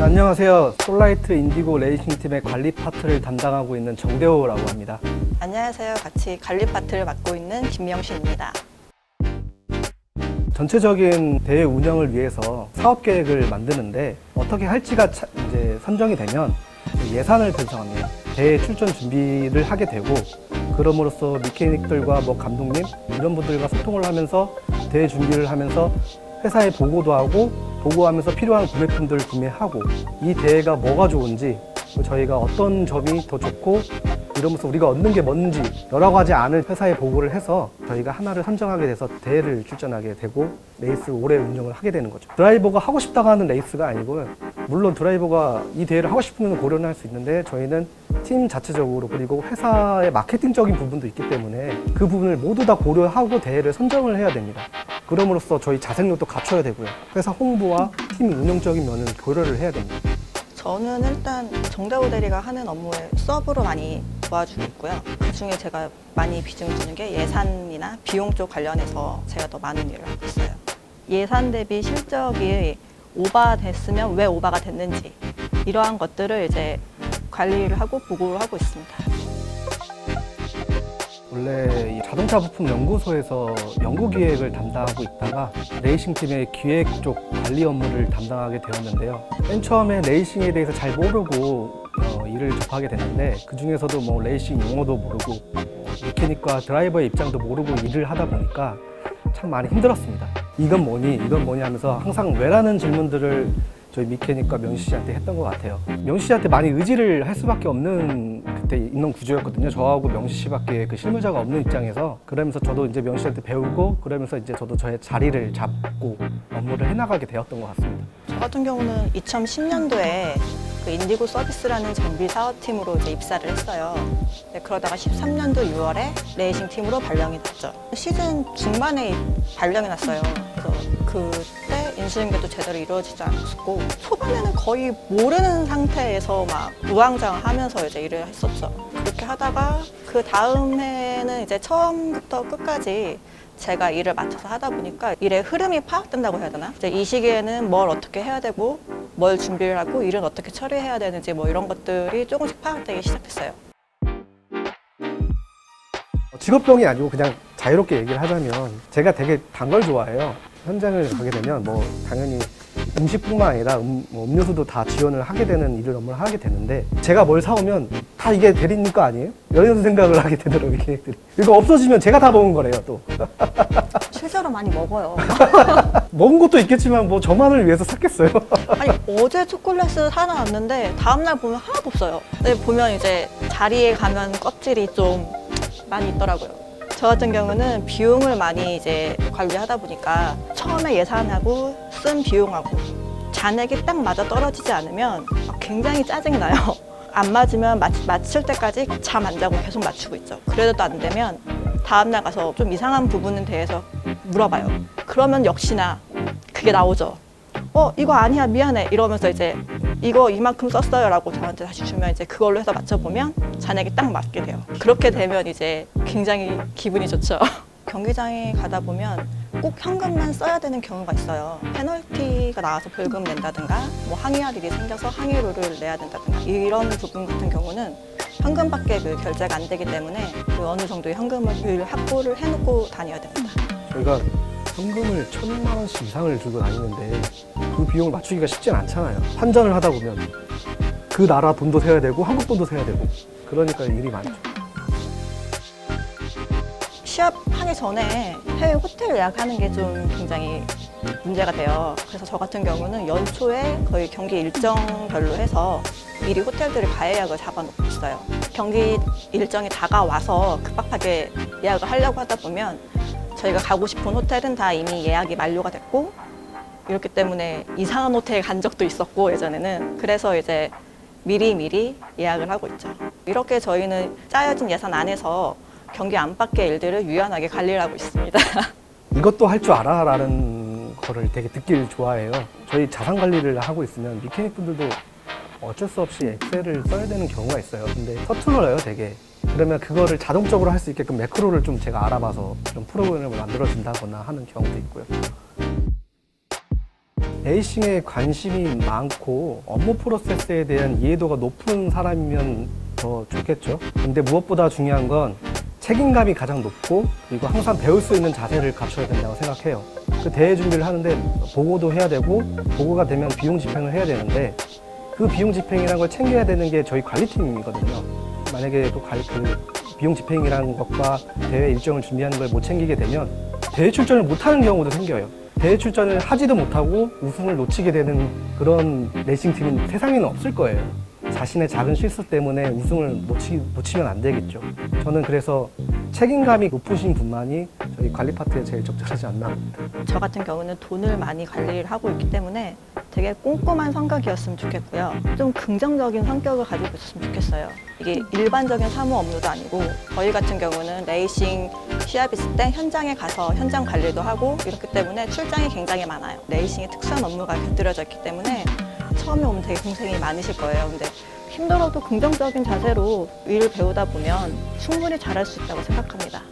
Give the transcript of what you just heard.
안녕하세요. 솔라이트 인디고 레이싱 팀의 관리 파트를 담당하고 있는 정대호라고 합니다. 안녕하세요. 같이 관리 파트를 맡고 있는 김명신입니다. 전체적인 대회 운영을 위해서 사업 계획을 만드는데 어떻게 할지가 차- 이제 선정이 되면 예산을 편성합니다. 대회 출전 준비를 하게 되고 그럼으로써 미케닉들과 뭐 감독님 이런 분들과 소통을 하면서 대회 준비를 하면서 회사에 보고도 하고 보고하면서 필요한 구매품들을 구매하고 이 대회가 뭐가 좋은지 저희가 어떤 점이 더 좋고 이러면서 우리가 얻는 게 뭔지 여러 가지 안을 회사에 보고를 해서 저희가 하나를 선정하게 돼서 대회를 출전하게 되고 레이스 오래 운영을 하게 되는 거죠. 드라이버가 하고 싶다고 하는 레이스가 아니고요. 물론 드라이버가 이 대회를 하고 싶으면 고려는 할 수 있는데 저희는 팀 자체적으로 그리고 회사의 마케팅적인 부분도 있기 때문에 그 부분을 모두 다 고려하고 대회를 선정을 해야 됩니다. 그럼으로써 저희 자생력도 갖춰야 되고요. 회사 홍보와 팀 운영적인 면을 고려를 해야 됩니다. 저는 일단 정대호 대리가 하는 업무에 서브로 많이 도와주고 있고요. 그 중에 제가 많이 비중을 두는 게 예산이나 비용 쪽 관련해서 제가 더 많은 일을 하고 있어요. 예산 대비 실적이 오바됐으면 왜 오바가 됐는지 이러한 것들을 이제 관리를 하고 보고를 하고 있습니다. 원래 이 자동차 부품 연구소에서 연구 기획을 담당하고 있다가 레이싱 팀의 기획 쪽 관리 업무를 담당하게 되었는데요. 맨 처음에 레이싱에 대해서 잘 모르고 어, 일을 접하게 됐는데 그 중에서도 뭐 레이싱 용어도 모르고 메케닉과 드라이버의 입장도 모르고 일을 하다 보니까 참 많이 힘들었습니다. 이건 뭐니? 이건 뭐니? 하면서 항상 왜라는 질문들을 저희 미케닉과 명시 씨한테 했던 것 같아요. 명시 씨한테 많이 의지를 할 수밖에 없는 그때 있는 구조였거든요. 저하고 명시 씨밖에 그 실무자가 없는 입장에서 그러면서 저도 이제 명시 씨한테 배우고 그러면서 이제 저도 저의 자리를 잡고 업무를 해나가게 되었던 것 같습니다. 저 같은 경우는 2010년도에 그 인디고 서비스라는 정비 사업팀으로 이제 입사를 했어요. 네, 그러다가 13년도 6월에 레이싱 팀으로 발령이 됐죠. 시즌 중반에 발령이 났어요. 그래서 그 때 인수인계도 제대로 이루어지지 않았고 초반에는 거의 모르는 상태에서 막 우왕좌왕하면서 이제 일을 했었죠. 그렇게 하다가 그 다음 해는 이제 처음부터 끝까지 제가 일을 맡아서 하다 보니까 일의 흐름이 파악된다고 해야 되나? 이제 이 시기에는 뭘 어떻게 해야 되고 뭘 준비를 하고 일은 어떻게 처리해야 되는지 뭐 이런 것들이 조금씩 파악되기 시작했어요. 직업병이 아니고 그냥 자유롭게 얘기를 하자면 제가 되게 단 걸 좋아해요. 현장을 가게 되면 뭐 당연히 음식뿐만 아니라 음, 뭐 음료수도 다 지원을 하게 되는 일을 업무를 하게 되는데 제가 뭘 사오면 다 이게 대리님 거 아니에요? 이런 생각을 하게 되더라고요, 걔네들이. 이거 없어지면 제가 다 먹은 거래요, 또. 실제로 많이 먹어요. 먹은 것도 있겠지만 뭐 저만을 위해서 샀겠어요. 아니 어제 초콜릿을 사다 놨는데 다음날 보면 하나도 없어요. 근데 보면 이제 자리에 가면 껍질이 좀 많이 있더라고요. 저 같은 경우는 비용을 많이 이제 관리하다 보니까 처음에 예산하고 쓴 비용하고 잔액이 딱 맞아 떨어지지 않으면 굉장히 짜증이 나요. 안 맞으면 맞, 맞출 때까지 잠 안 자고 계속 맞추고 있죠. 그래도 안 되면 다음날 가서 좀 이상한 부분에 대해서 물어봐요. 그러면 역시나 그게 나오죠. 어 이거 아니야 미안해 이러면서 이제 이거 이만큼 썼어요 라고 저한테 다시 주면 이제 그걸로 해서 맞춰보면 잔액이 딱 맞게 돼요. 그렇게 되면 이제 굉장히 기분이 좋죠. 경기장에 가다 보면 꼭 현금만 써야 되는 경우가 있어요. 페널티가 나와서 벌금 낸다든가 뭐 항의할 일이 생겨서 항의료를 내야 된다든가 이런 부분 같은 경우는 현금밖에 그 결제가 안 되기 때문에 그 어느 정도의 현금을 확보를 해놓고 다녀야 됩니다. 저희가 현금을 천만 원씩 이상을 들고 다니는데 그 비용을 맞추기가 쉽진 않잖아요. 환전을 하다 보면 그 나라 돈도 세야 되고 한국 돈도 세야 되고 그러니까 일이 많죠. 시합하기 전에 해외 호텔 예약하는 게 좀 굉장히 문제가 돼요. 그래서 저 같은 경우는 연초에 거의 경기 일정별로 해서 미리 호텔들을 가예약을 잡아놓고 있어요. 경기 일정이 다가와서 급박하게 예약을 하려고 하다 보면 저희가 가고 싶은 호텔은 다 이미 예약이 만료가 됐고 이렇기 때문에 이상한 호텔 간 적도 있었고 예전에는 그래서 이제 미리 미리 예약을 하고 있죠. 이렇게 저희는 짜여진 예산 안에서 경기 안팎의 일들을 유연하게 관리를 하고 있습니다. 이것도 할 줄 알아라는 거를 되게 듣길 좋아해요. 저희 자산 관리를 하고 있으면 미케닉 분들도 어쩔 수 없이 엑셀을 써야 되는 경우가 있어요. 근데 서툴러요, 되게. 그러면 그거를 자동적으로 할 수 있게끔 매크로를 좀 제가 알아봐서 그런 프로그램을 만들어 준다거나 하는 경우도 있고요. 레이싱에 관심이 많고 업무 프로세스에 대한 이해도가 높은 사람이면 더 좋겠죠. 근데 무엇보다 중요한 건 책임감이 가장 높고 그리고 항상 배울 수 있는 자세를 갖춰야 된다고 생각해요. 그 대회 준비를 하는데 보고도 해야 되고 보고가 되면 비용 집행을 해야 되는데 그 비용 집행이라는 걸 챙겨야 되는 게 저희 관리팀이거든요. 만약에 그, 비용 집행이라는 것과 대회 일정을 준비하는 걸 못 챙기게 되면 대회 출전을 못하는 경우도 생겨요. 대회 출전을 하지도 못하고 우승을 놓치게 되는 그런 레이싱팀은 세상에는 없을 거예요. 자신의 작은 실수 때문에 우승을 놓치, 놓치면 안 되겠죠. 저는 그래서 책임감이 높으신 분만이 저희 관리 파트에 제일 적절하지 않나 봅니다. 저 같은 경우는 돈을 많이 관리를 하고 있기 때문에 되게 꼼꼼한 성격이었으면 좋겠고요. 좀 긍정적인 성격을 가지고 있었으면 좋겠어요. 이게 일반적인 사무 업무도 아니고 저희 같은 경우는 레이싱 시합 있을 때 현장에 가서 현장 관리도 하고 이렇기 때문에 출장이 굉장히 많아요. 레이싱의 특수한 업무가 곁들여져 있기 때문에 처음에 오면 되게 고생이 많으실 거예요. 근데 힘들어도 긍정적인 자세로 일을 배우다 보면 충분히 잘할 수 있다고 생각합니다.